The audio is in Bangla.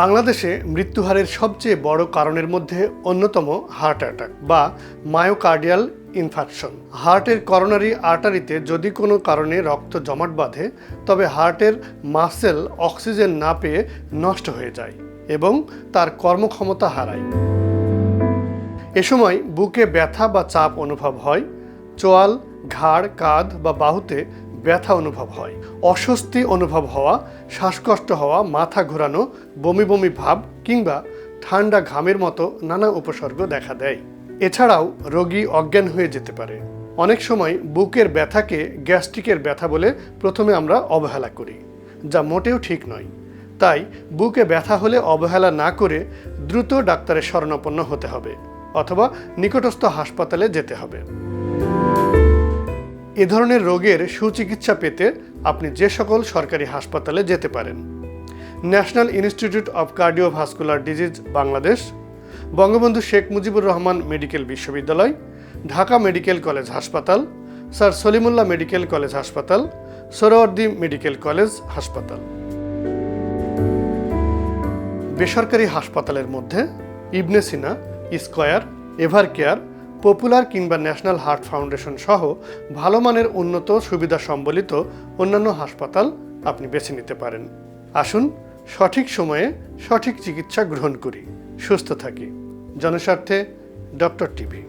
বাংলাদেশে মৃত্যুহারের সবচেয়ে বড় কারণের মধ্যে অন্যতম হার্ট অ্যাটাক বা মায়োকার্ডিয়াল ইনফেকশন হার্টের করোনারি আর্টারিতে যদি কোনো কারণে রক্ত জমাট বাঁধে, তবে হার্টের মাসেল অক্সিজেন না পেয়ে নষ্ট হয়ে যায় এবং তার কর্মক্ষমতা হারায়। এ সময় বুকে ব্যথা বা চাপ অনুভব হয়, চোয়াল, ঘাড়, কাঁধ বা বাহুতে ব্যথা অনুভব হয়, অস্বস্তি অনুভব হওয়া, শ্বাসকষ্ট হওয়া, মাথা ঘোরানো, বমি বমি ভাব কিংবা ঠান্ডা ঘামের মতো নানা উপসর্গ দেখা দেয়। এছাড়াও রোগী অজ্ঞান হয়ে যেতে পারে। অনেক সময় বুকের ব্যথাকে গ্যাস্ট্রিকের ব্যথা বলে প্রথমে আমরা অবহেলা করি, যা মোটেও ঠিক নয়। তাই বুকে ব্যথা হলে অবহেলা না করে দ্রুত ডাক্তারের শরণাপন্ন হতে হবে, অথবা নিকটস্থ হাসপাতালে যেতে হবে। এ ধরনের রোগের সুচিকিৎসা পেতে আপনি যে সকল সরকারি হাসপাতালে যেতে পারেন। National institute of cardiovascular disease Bangladesh, Bangabandhu Sheikh Mujibur Rahman medical বিশ্ববিদ্যালয়, ঢাকা মেডিকেল কলেজ হাসপাতাল, স্যার সলিমুল্লাহ মেডিকেল কলেজ হাসপাতাল সোহরাওয়ার্দী মেডিকেল কলেজ হাসপাতাল। বেসরকারি হাসপাতালের মধ্যে Ibne Sina, square, ever care popular কিংবা ন্যাশনাল হার্ট ফাউন্ডেশন সহ ভালো মানের উন্নত, সুবিধা সম্বলিত অন্যান্য হাসপাতাল আপনি বেছে নিতে পারেন। আসুন, সঠিক সময়ে সঠিক চিকিৎসা গ্রহণ করি। সুস্থ থাকি। জনস্বার্থে ডক্টর টিভি।